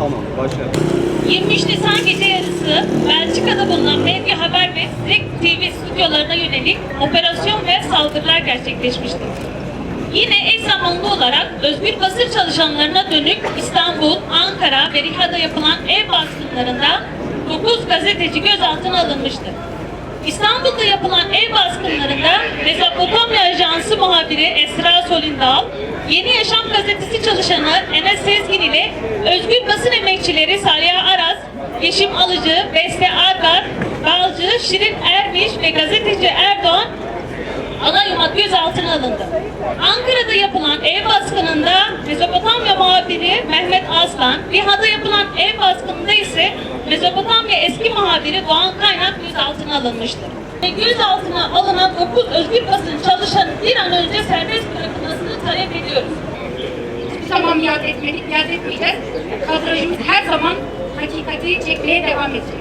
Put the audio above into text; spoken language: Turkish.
Tamam, başla. 23 Nisan gece yarısı Belçika'da bulunan Medya Haber ve Direkt TV stüdyolarına yönelik operasyon ve saldırılar gerçekleşmiştir. Yine eş zamanlı olarak özgür basın çalışanlarına dönük İstanbul, Ankara ve Riha'da yapılan ev baskınlarında 9 gazeteci gözaltına alınmıştır. İstanbul'da yapılan ev baskınlarında Mezopotamya muhabiri Esra Solindal, Yeni Yaşam gazetesi çalışanı Enes Sezgin ile özgür basın emekçileri Saliha Aras, Yeşim Alıcı, Beste Argar, Balcı, Şirin Ermiş ve gazeteci Erdoğan Alayumat gözaltına alındı. Ankara'da yapılan ev baskınında Mezopotamya muhabiri Mehmet Aslan, Riha'da yapılan ev baskınında ise Mezopotamya eski muhabiri Doğan Kaynak gözaltına alınmıştır. Ve gözaltına alınan 9 özgür basın çalışanı bir an önce serbest bırakılmasını talep ediyoruz. Hiçbir zaman iade etmedik, iade etmeyeceğiz. Kadrajımız her zaman hakikati çekmeye devam edecek.